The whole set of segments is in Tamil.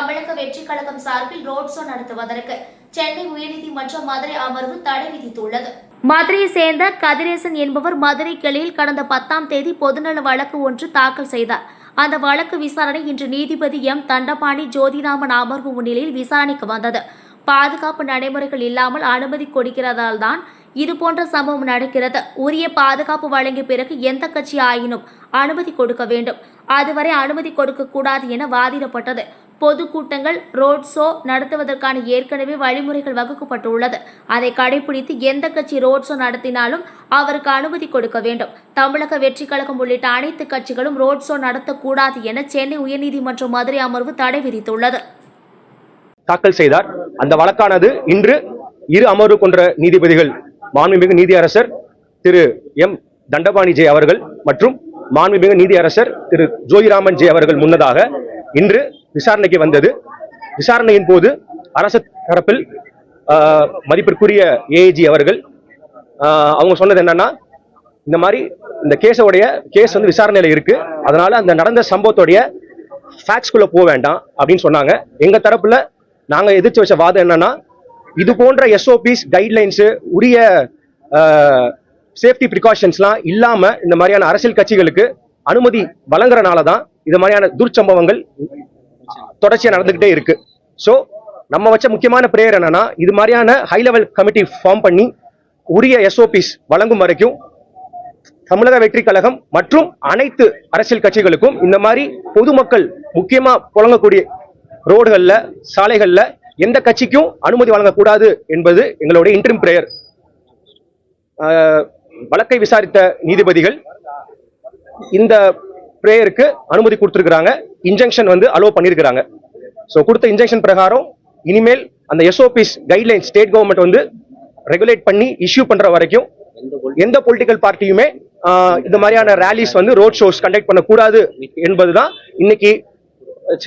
தமிழக வெற்றி கழகம் சார்பில் ரோட் ஷோ நடத்துவதற்கு சென்னை உயர்நீதிமன்றம் மதுரை அமர்வு தடை விதித்துள்ளது. மதுரையை சேர்ந்த கதிரேசன் என்பவர் மதுரை கிளையில் கடந்த பத்தாம் தேதி பொதுநல வழக்கு ஒன்று தாக்கல் செய்தார். அந்த வழக்கு விசாரணை இன்று நீதிபதி எம். தண்டபாணி ஜோதிராமன் அமர்வு முன்னிலையில் விசாரணைக்கு வந்தது. பாதுகாப்பு நடைமுறைகள் இல்லாமல் அனுமதி கொடுக்கிறதால் தான் இதுபோன்ற சம்பவம் நடக்கிறது. உரிய பாதுகாப்பு வழங்கிய பிறகு எந்த கட்சி ஆயினும் அனுமதி கொடுக்க வேண்டும். அதுவரை அனுமதி கொடுக்க கூடாது என வாதிடப்பட்டது. பொதுக்கூட்டங்கள் ரோட் ஷோ நடத்துவதற்கான ஏற்கனவே வழிமுறைகள் வகுக்கப்பட்டுள்ளது. அதை கடைபிடித்து எந்த கட்சி ரோட் ஷோ நடத்தினாலும் அவருக்கு அனுமதி கொடுக்க வேண்டும். தமிழக வெற்றி கழகம் உள்ளிட்ட அனைத்து கட்சிகளும் ரோட் ஷோ நடத்தக்கூடாது என சென்னை உயர்நீதிமன்ற மதுரை அமர்வு தடை விதித்துள்ளது. தாக்கல் செய்தார். அந்த வழக்கானது இன்று இரு அமர்வு கொன்ற நீதிபதிகள் மாண்புமிகு நீதியரசர் திரு எம். தண்டபாணி ஜே அவர்கள் மற்றும் மாண்புமிகு நீதியரசர் திரு ஜோதிராமன் ஜே அவர்கள் முன்னதாக இன்று விசாரணைக்கு வந்தது. விசாரணையின் போது அரசு தரப்பில் மதிப்பிற்குரிய ஏஜி அவர்கள் அவங்க சொன்னது என்னன்னா இந்த மாதிரி இந்த கேஸோடைய கேஸ் வந்து விசாரணையில இருக்கு. அதனால அந்த நடந்த சம்பவத்தோடைய ஃபேக்ஸ்குள்ள போக வேண்டாம் அப்படின்னு சொன்னாங்க. எங்க தரப்புல நாங்க எதிர்த்து வச்ச வாதம் என்னன்னா இது போன்ற எஸ்ஓபிஸ் கைட்லைன்ஸ் உரிய சேஃப்டி ப்ரிகாஷன்ஸ்லாம் இல்லாம இந்த மாதிரியான அரசியல் கட்சிகளுக்கு அனுமதி வழங்குறனால தான் இது மாதிரியான துர்ச்சம்பவங்கள் தொடர்ச்சியா நடந்துகிட்டே இருக்கு. ஸோ நம்ம வச்ச முக்கியமான பிரேயர் என்னன்னா இது மாதிரியான ஹை லெவல் கமிட்டி ஃபார்ம் பண்ணி உரிய எஸ்ஓபிஸ் வழங்கும் வரைக்கும் தமிழக வெற்றி கழகம் மற்றும் அனைத்து அரசியல் கட்சிகளுக்கும் இந்த மாதிரி பொதுமக்கள் முக்கியமா புழங்கக்கூடிய ரோடுகள்ல சாலைகள்ல எந்த கட்சிக்கும் அனுமதி வழங்கக்கூடாது என்பது எங்களுடைய இன்ட்ரிம் பிரேயர் வழக்கை விசாரித்த நீதிபதிகள் இந்த ப்ரேயருக்கு அனுமதி கொடுத்துருக்குறாங்க. இன்ஜெக்ஷன் வந்து அலோவ் பண்ணியிருக்கிறாங்க ஸோ கொடுத்த இன்ஜெக்ஷன் பிரகாரம் இனிமேல் அந்த எஸ்ஓபிஸ் கைட்லைன் ஸ்டேட் கவர்மெண்ட் வந்து ரெகுலேட் பண்ணி இஷ்யூ பண்ற வரைக்கும் எந்த பொலிட்டிக்கல் பார்ட்டியுமே இந்த மாதிரியான ரேலிஸ் வந்து ரோட் ஷோஸ் கண்டக்ட் பண்ணக்கூடாது என்பதுதான் இன்னைக்கு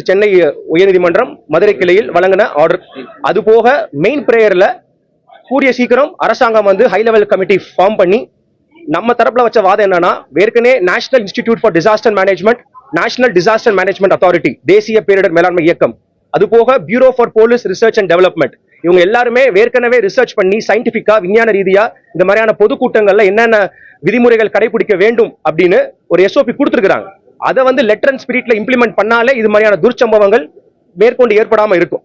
சென்னை உயர்நீதிமன்றம் மதுரை கிளையில் வழங்கின ஆர்டர் அது போக மெயின் பிரேயர்ல கூடிய சீக்கிரம் அரசாங்கம் வந்து ஹை லெவல் கமிட்டி ஃபார்ம் பண்ணி நம்ம தரப்புல வச்ச வாதம் என்னன்னா ஏற்கனவே national institute for disaster management national disaster management authority தேசிய பேரிடர் மேலாண்மை இயக்கம். அது போக bureau for police research and development இவங்க எல்லாருமே ஏற்கனவே ரிசர்ச் பண்ணி சயின்டிபிக்கா விஞ்ஞான ரீதியா இந்த மாதிரியான பொதுக்கூட்டங்கள்ல என்னென்ன விதிமுறைகள் கடைபிடிக்க வேண்டும் அப்படின்னு ஒரு எஸ்ஓபி கொடுத்துருக்காங்க அதை வந்து லெட்டர் அண்ட் ஸ்பிரிட்ல இம்ப்ளிமெண்ட் பண்ணாலே இது மாதிரியான துர்ச்சம்பவங்கள் மேற்கொண்டு ஏற்படாம இருக்கும்.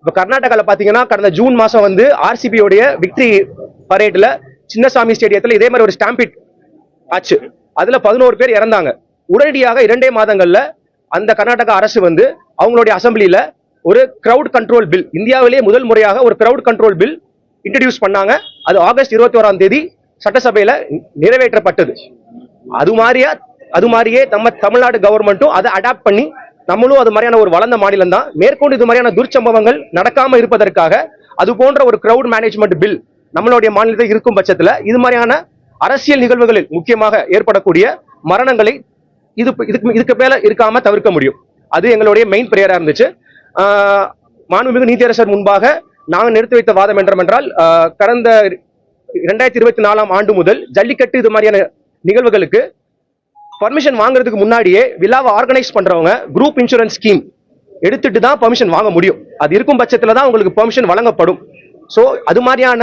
இப்ப கர்நாடகால பாத்தீங்கன்னா கடந்த ஜூன் மாசம் வந்து ஆர்சிபியோடைய விக்டரி பரேட்ல சின்னசாமி ஸ்டேடியத்துல இதே மாதிரி ஒரு ஸ்டாம்பிட் ஆச்சு. அதுல பதினோரு பேர் இறந்தாங்க. உடனடியாக இரண்டே மாதங்கள்ல அந்த கர்நாடகா அரசு வந்து அவங்களுடைய அசெம்பிளில ஒரு கிரவுட் கண்ட்ரோல் பில் இந்தியாவிலேயே முதல் முறையாக ஒரு கிரவுட் கண்ட்ரோல் பில் இன்ட்ரடியூஸ் பண்ணாங்க. அது ஆகஸ்ட் இருபத்தி ஓராம் தேதி சட்டசபையில நிறைவேற்றப்பட்டது. அது மாதிரியா அது மாதிரியே நம்ம தமிழ்நாடு கவர்மெண்ட்டும் அதை அடாப்ட் பண்ணி நம்மளும் அது மாதிரியான ஒரு வளர்ந்த மாநிலம் தான் மேற்கொண்டு இது மாதிரியான துர்ச்சம்பவங்கள் நடக்காம இருப்பதற்காக அது போன்ற ஒரு கிரவுட் மேனேஜ்மெண்ட் பில் நம்மளுடைய மாநிலத்தில் இருக்கும் பட்சத்தில் இது மாதிரியான அரசியல் நிகழ்வுகளில் முக்கியமாக ஏற்படக்கூடிய மரணங்களை இது இதுக்கு இதுக்கு மேல இருக்காம தவிர்க்க முடியும். அது எங்களுடைய மெயின் பிரேயரா இருந்துச்சு. மாண்புமிகு நீதியரசர் முன்பாக நாங்கள் நிறுத்தி வைத்த வாதம் என்றமென்றால் கடந்த இரண்டாயிரத்தி இருபத்தி நாலாம் ஆண்டு முதல் ஜல்லிக்கட்டு இது மாதிரியான நிகழ்வுகளுக்கு பர்மிஷன் வாங்குறதுக்கு முன்னாடியே விழாவை ஆர்கனைஸ் பண்றவங்க குரூப் இன்சூரன்ஸ் ஸ்கீம் எடுத்துட்டு தான் பர்மிஷன் வாங்க முடியும். அது இருக்கும் பட்சத்தில் தான் உங்களுக்கு பெர்மிஷன் வழங்கப்படும். ஸோ அது மாதிரியான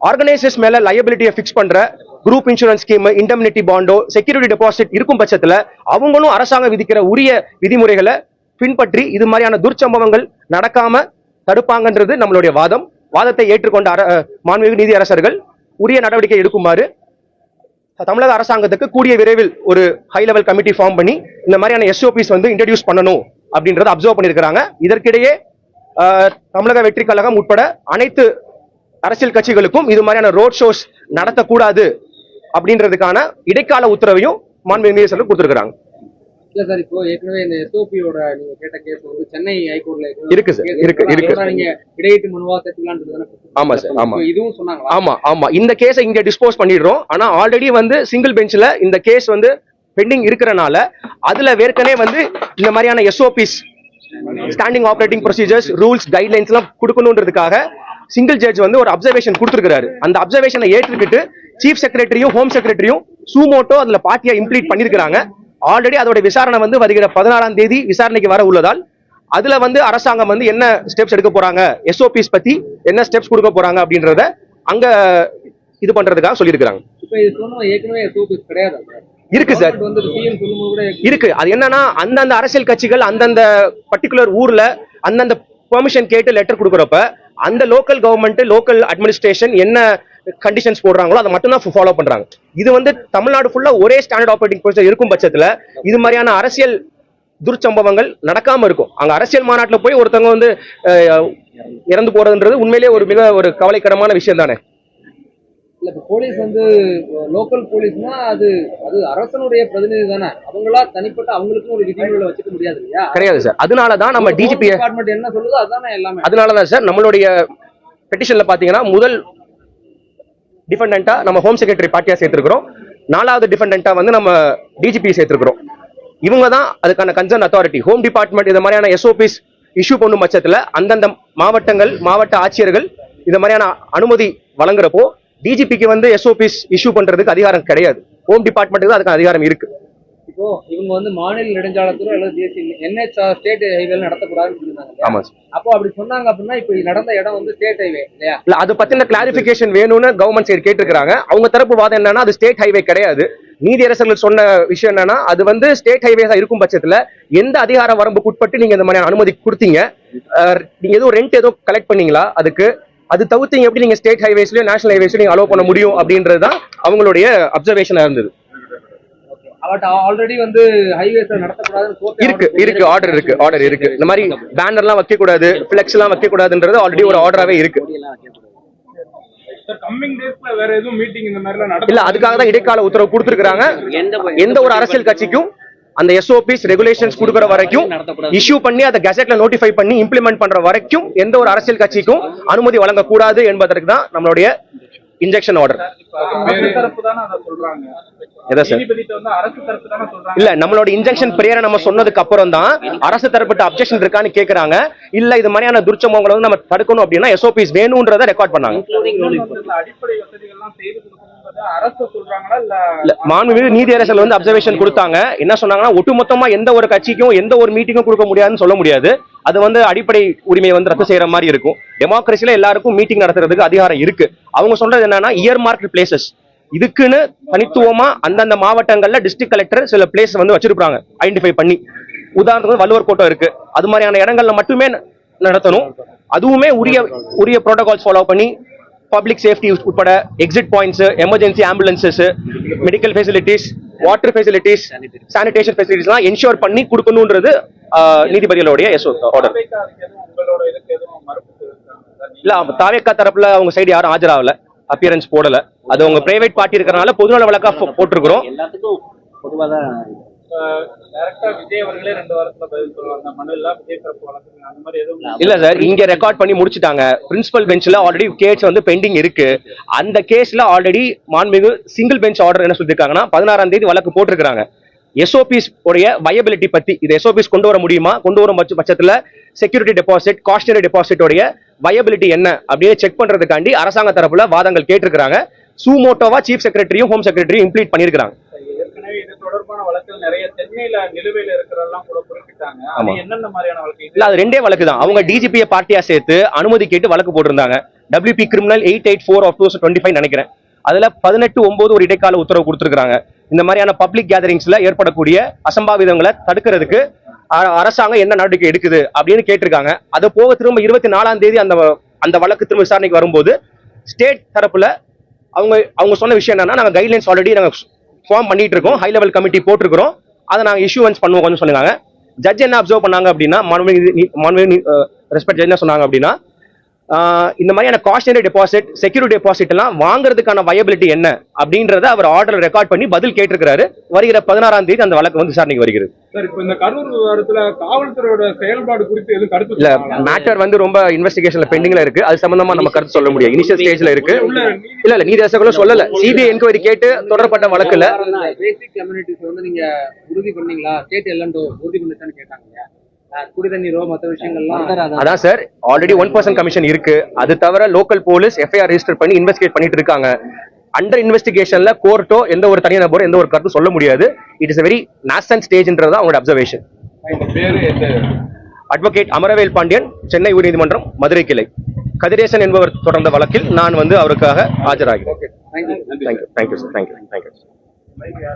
ஆர்கனைசர்ஸ் மேல லயபிலிட்டியை ஃபிக்ஸ் பண்ற குரூப் இன்சூரன்ஸ் ஸ்கீம் இண்டம்னிட்டி பாண்டோ செக்யூரிட்டி டெபாசிட் இருக்கும் பட்சத்துல அவங்களும் அரசாங்கம் விதிக்கிற உரிய விதிமுறைகளை பின்பற்றி இது மாதிரியான துர்ச்சம்பவங்கள் நடக்காம தடுப்பாங்கன்றது நம்மளுடைய வாதம். வாதத்தை ஏற்றுக்கொண்ட அர மாண்புமிகு நீதி அரசர்கள் உரிய நடவடிக்கை எடுக்குமாறு தமிழக அரசாங்கத்துக்கு கூடிய விரைவில் ஒரு ஹை லெவல் கமிட்டி ஃபார்ம் பண்ணி இந்த மாதிரியான எஸ்ஓபிஸ் வந்து இன்ட்ரடியூஸ் பண்ணணும் அப்படின்றத அப்சர்வ் பண்ணியிருக்கிறாங்க. இதற்கிடையே தமிழக வெற்றி கழகம் உட்பட அனைத்து அரசியல் கட்சிகளுக்கும் இது மாதிரியான ரோட் ஷோஸ் நடத்தக்கூடாது அப்படின்றதுக்கான இடைக்கால உத்தரவையும் மாண்பு நீதிசர்கள் கொடுத்திருக்கிறாங்க. இல்ல சார் இப்போ ஏற்கனவே இந்த எஸ்ஓபியோட நீங்க கேட்ட கேஸ் வந்து சென்னை ஹைகோர்ட்ல ஏற்கனவே இருக்கு சார், case இருக்கு, இருக்கு. அதோட நீங்க இடையீட்டு மனுவா சேர்த்துக்கலான்றது தானே ஆமா சார், ஆமா. இதுவும் ஆமா ஆமா. இந்த கேஸை இங்க டிஸ்போஸ் பண்ணிடுறோம். ஆனா ஆல்ரெடி வந்து சிங்கிள் பெஞ்ச்ல இந்த கேஸ் வந்து பெண்டிங் இருக்கிறனால அதுல ஏற்கனவே வந்து இந்த மாதிரியான SOPs standing operating procedures rules guidelines எல்லாம் கொடுக்கணுன்றதுக்காக சிங்கிள் ஜட்ஜ் வந்து ஒரு அப்சர்வேஷன் கொடுத்துருக்காரு அந்த அப்சர்வேஷனை ஏற்றுக்கிட்டு சீஃப் செக்ரட்டரியும் ஹோம் செக்ரட்டரியும் சூமோட்டோ அதுல பார்ட்டியா இம்ப்ளீட் பண்ணிருக்காங்க ஆல்ரெடி அதோட விசாரணை வந்து வருகிற பதினாறாம் தேதி விசாரணைக்கு வர உள்ளதால் அதுல வந்து அரசாங்கம் வந்து என்ன ஸ்டெப்ஸ் எடுக்க போறாங்க எஸ்ஓபிஸ் பத்தி என்ன ஸ்டெப்ஸ் கொடுக்க போறாங்க அப்படின்றத அங்க இது பண்றதுக்காக சொல்லியிருக்கிறாங்க. இருக்கு சார். இருக்கு. அது என்னன்னா அந்தந்த அரசியல் கட்சிகள் அந்தந்த பர்டிகுலர் ஊர்ல அந்தந்த பெர்மிஷன் கேட்டு லெட்டர் கொடுக்குறப்ப அந்த லோக்கல் கவர்மெண்ட் லோக்கல் அட்மினிஸ்ட்ரேஷன் என்ன கண்டிஷன்ஸ் போடுறாங்களோ அதை மட்டும் தான் ஃபாலோ பண்றாங்க. இது வந்து தமிழ்நாடு ஃபுல்லா ஒரே ஸ்டாண்டர்ட் ஆப்ரேட்டிங் ப்ரொசீஜர் இருக்கும் பட்சத்துல இது மாதிரியான அரசியல் துர்ச்சம்பவங்கள் நடக்காம இருக்கும். அங்க அரசியல் மாநாட்டில் போய் ஒருத்தவங்க வந்து இறந்து போறதுன்றது உண்மையிலேயே ஒரு மிக ஒரு கவலைக்கிடமான விஷயம் தானே இல்ல இப்ப போலீஸ் வந்து லோக்கல் போலீஸ்னா அது அது அரசனுடைய பிரதிநிதி தானே. அவங்களா தனிப்பட்ட அவங்களுக்கும் ஒரு விதிமுறைகளை வச்சுக்க முடியாது இல்லையா? கிடையாது சார் அதனால தான் நம்ம டிஜிபி டிபார்ட்மெண்ட் என்ன சொல்லுதோ அதுதானே எல்லாமே. அதனால தான் சார் நம்மளுடைய பெட்டிஷன்ல பாத்தீங்கன்னா முதல் டிஃபெண்டா நம்ம ஹோம் செக்ரட்டரி பார்ட்டியா சேர்த்திருக்கிறோம். நாலாவது டிஃபெண்டா வந்து நம்ம டிஜிபி சேர்த்திருக்கிறோம். இவங்க தான் அதுக்கான கன்சர்ன் அத்தாரிட்டி ஹோம் டிபார்ட்மெண்ட் இந்த மாதிரியான எஸ்ஓபிஸ் இஷ்யூ பண்ணும் பட்சத்துல அந்தந்த மாவட்டங்கள் மாவட்ட ஆட்சியர்கள் இந்த மாதிரியான அனுமதி வழங்குறப்போ டிஜிபிக்கு வந்து எஸ்ஓபிஸ் இஷ்யூ பண்றதுக்கு அதிகாரம் கிடையாது. ஹோம் டிபார்ட்மெண்ட்டுக்கு தான் அதுக்கான அதிகாரம் இருக்கு. இப்போ இவங்க வந்து மாநில நெடுஞ்சாலைத்துறை அல்லது தேசிய என்ஹெச் ஸ்டேட் ஹைவேல நடத்தக்கூடாதுன்னு இல்லையா? ஆமா சார் அப்போ அப்படி சொன்னாங்க அப்படின்னா இப்போ நடந்த இடம் வந்து ஸ்டேட் ஹைவே இல்லையா? இல்ல அது பத்தின கிளாரிபிகேஷன் வேணும்னு கவர்மெண்ட் சைடு கேட்டிருக்காங்க அவங்க தரப்பு வாதம் என்னன்னா அது ஸ்டேட் ஹைவே கிடையாது. நீதியரசர்கள் சொன்ன விஷயம் என்னன்னா அது வந்து ஸ்டேட் ஹைவே தான் இருக்கும் பட்சத்துல எந்த அதிகார வரம்புக்கு உட்பட்டு நீங்க இந்த மாதிரியான அனுமதி கொடுத்தீங்க. நீங்க எதுவும் ரெண்ட் எதுவும் கலெக்ட் பண்ணீங்களா அதுக்கு? அது தவிர்த்து எப்படி நீங்க ஸ்டேட் ஹைவேஸ்லயும் நேஷனல் ஹைவேஸ்லயும் நீங்க அலோவ் பண்ண முடியும் அப்படின்றது தான் அவங்களுடைய அப்சர்வேஷனா இருந்தது. ஆல்ரெடி வந்து ஹைவேஸ் இருக்கு ஆர்டர் இருக்கு ஆர்டர் இருக்கு இந்த மாதிரி பேனர்லாம் வைக்க கூடாது பிளெக்ஸ் எல்லாம் வைக்க கூடாதுன்றது ஆல்ரெடி ஒரு ஆர்டராவே இருக்கு. சார் கம்மிங் டேஸ்ல வேற எதுவும் மீட்டிங் இந்த மாதிரி எல்லாம் நடக்கும் இல்ல அதுக்காக தான் இடைக்கால உத்தரவு கொடுத்திருக்காங்க எந்த ஒரு அரசியல் கட்சிக்கும் அந்த எஸ்ஓபிஸ் ரெகுலேஷன்ஸ் கொடுக்கற வரைக்கும் இஷ்யூ பண்ணி அதை கெசெட்ல நோட்டிஃபை பண்ணி இம்ப்ளிமெண்ட் பண்ற வரைக்கும் எந்த ஒரு அரசியல் கட்சிக்கும் அனுமதி வழங்கக்கூடாது என்பதற்கு தான் நம்மளுடைய இன்ஜெக்ஷன் ஆர்டர் அரசு தரப்பு தானே அதை சொல்றாங்க. எதை சார்? நீதிபதிட்ட வந்து அரசு தரப்பு தானே சொல்றாங்க. இல்ல நம்மளோட இன்ஜெக்ஷன் பிரேயரை நம்ம சொன்னதுக்கு அப்புறம் தான் அரசு தரப்பட்ட அப்ஜெக்ஷன் இருக்கான்னு கேக்குறாங்க. இல்ல இது மாதிரியான துர்ச்சம்பவங்களை வந்து நம்ம தடுக்கணும் அப்படின்னா எஸ்ஓபிஸ் வேணும்ன்றத ரெக்கார்ட் பண்ணாங்க. மாண்புமிகு நீதியரசர்கள் வந்து அப்சர்வேஷன் கொடுத்தாங்க. என்ன சொன்னாங்கன்னா ஒட்டுமொத்தமா எந்த ஒரு கட்சிக்கும் எந்த ஒரு மீட்டிங்கும் கொடுக்க முடியாதுன்னு சொல்ல முடியாது. அது வந்து அடிப்படை உரிமையை வந்து ரத்து செய்யற மாதிரி இருக்கும். டெமோக்ரஸில எல்லாருக்கும் மீட்டிங் நடத்துறதுக்கு அதிகாரம் இருக்கு. அவங்க சொல்றது என்னன்னா இயர் மார்க் பிளேசஸ் இதுக்குன்னு தனித்துவமா அந்தந்த மாவட்டங்கள்ல டிஸ்ட்ரிக்ட் கலெக்டர் சில பிளேஸ் வந்து வச்சிருப்பாங்க ஐடென்டிஃபை பண்ணி. உதாரணத்துக்கு வள்ளுவர் கோட்டம் இருக்கு. அது மாதிரியான இடங்கள்ல மட்டுமே நடத்தணும். அதுவுமே உரிய உரிய ப்ரோட்டோகால்ஸ் ஃபாலோ பண்ணி பப்ளிக் சேஃப்டி உட்பட exit points emergency ambulances medical facilities water facilities sanitation ஃபெசிலிட்டிஸ்லாம் என்ஷோர் பண்ணி கொடுக்கணுன்றது ஆஹ், நீதிபதிகளுடைய எஸ் ஆர்டர் இல்ல தாவேக்கா தரப்புல அவங்க சைடு யாரும் ஆஜராகல அப்பியரன்ஸ் போடல. அது உங்க பிரைவேட் பார்ட்டி இருக்கிறனால பொதுநல வழக்கா போட்டிருக்கிறோம். இல்ல. சார் இங்க ரெக்கார்ட் பண்ணி முடிச்சிட்டாங்க. பிரின்சிபல் பெஞ்ச்ல ஆல்ரெடி கேஸ் வந்து பெண்டிங் இருக்கு. அந்த கேஸ்ல ஆல்ரெடி மாண்புமிகு சிங்கிள் பெஞ்ச் ஆர்டர் என்ன சொல்லியிருக்காங்கன்னா பதினாறாம் தேதி வழக்கு போட்டிருக்காங்க எஸ்ஓபிஸ் உடைய வயபிலிட்டி பத்தி இது எஸ்ஓபிஸ் கொண்டு வர முடியுமா? கொண்டு வரும் பட்ச- பட்சத்துல செக்யூரிட்டி டெபாசிட் காஸ்டரி டெபாசிட் உடைய வயபிலிட்டி என்ன அப்படியே செக் பண்றதுக்காண்டி அரசாங்க தரப்புல வாதங்கள் கேட்டிருக்காங்க சூமோட்டோவா சீஃப் செக்ரட்டரியும் ஹோம் செக்ரட்டரியும் இம்ப்ளீட் பண்ணியிருக்காங்க ஏற்கனவே இது தொடர்பான வழக்குகள் நிறைய சென்னையில நிலுவையில இருக்கிறதெல்லாம் கூட குறிப்பிட்டாங்க. என்னென்ன மாதிரியான வழக்கு? இல்ல அது ரெண்டே வழக்கு தான். அவங்க டிஜிபியை பார்ட்டியா சேர்த்து அனுமதி கேட்டு வழக்கு போட்டிருந்தாங்க. WP criminal eight eight four of two twenty five நினைக்கிறேன். அதுல பதினெட்டு ஒன்பது ஒரு இடைக்கால உத்தரவு கொடுத்திருக்காங்க இந்த மாதிரியான பப்ளிக் கேதரிங்ஸ்ல ஏற்படக்கூடிய அசம்பாவிதங்களை தடுக்கிறதுக்கு அரசாங்கம் என்ன நடவடிக்கை எடுக்குது அப்படின்னு கேட்டிருக்காங்க. அது போக திரும்ப இருபத்தி நாலாம் தேதி அந்த அந்த வழக்கு திரும்ப விசாரணைக்கு வரும்போது ஸ்டேட் தரப்புல அவங்க அவங்க சொன்ன விஷயம் என்னன்னா நாங்க கைட்லைன்ஸ் ஆல்ரெடி நாங்க ஃபார்ம் பண்ணிட்டு இருக்கோம் ஹை லெவல் கமிட்டி போட்டிருக்கிறோம். அதை நாங்கள் இஷ்யூவன்ஸ் பண்ணுவோம் கொஞ்சம் சொன்னாங்க. ஜட்ஜ் என்ன அப்சர்வ் பண்ணாங்க அப்படின்னா மாண்புமிகு ரெஸ்பெக்ட் என்ன சொன்னாங்க அப்படின்னா இந்த மாதிரியான காஸ்டனரி டெபாசிட் செக்யூரிட்டி டெபாசிட் எல்லாம் வாங்குறதுக்கான வயபிலிட்டி என்ன அப்படின்றத அவர் ஆர்டர் ரெக்கார்ட் பண்ணி பதில் கேட்டிருக்கிறாரு. வருகிற பதினாறாம் தேதி அந்த வழக்கு வந்து விசாரணைக்கு வருகிறது. சார் இப்போ இந்த கரூர் விவகாரத்துல காவல்துறையோட செயல்பாடு குறித்து எதுவும் கருத்து இல்ல? மேட்டர் வந்து ரொம்ப இன்வெஸ்டிகேஷன்ல பெண்டிங்ல இருக்கு. அது சம்பந்தமா நம்ம கருத்து சொல்ல முடியாது. இனிஷியல் ஸ்டேஜ்ல இருக்கு. நீதி- இல்ல இல்ல நீதியரசர்களும் சொல்லல. சிபிஐ என்கொயரி கேட்டு தொடரப்பட்ட வழக்குல பேசிக் கம்யூனிட்டிஸ் வந்து நீங்க உறுதி பண்ணீங்களா? ஸ்டேட் எல்லண்டோ உறுதி பண்ணிட்டான்னு கேட்டாங்க அதான் sir already one percent commission இருக்கு. அது தவிர லோக்கல் போலீஸ் எஃப்ஐஆர் ரெஜிஸ்டர் பண்ணி இன்வெஸ்டிகேட் பண்ணிட்டு இருக்காங்க. அண்டர் இன்வெஸ்டிகேஷன்ல கோர்ட்டோ எந்த ஒரு தனிநபரோ எந்த ஒரு கருத்து சொல்ல முடியாது. இட் இஸ் வெரி நாசன் ஸ்டேஜ்ன்றது தான் அவங்களோட அப்சர்வேஷன் அட்வொகேட் அமரவேல் பாண்டியன் சென்னை உயர்நீதிமன்றம் மதுரை கிளை. கதிரேசன் என்பவர் தொடர்ந்த வழக்கில் நான் வந்து அவருக்காக ஆஜராகிறேன். Thank you thank you thank you sir thank you thank you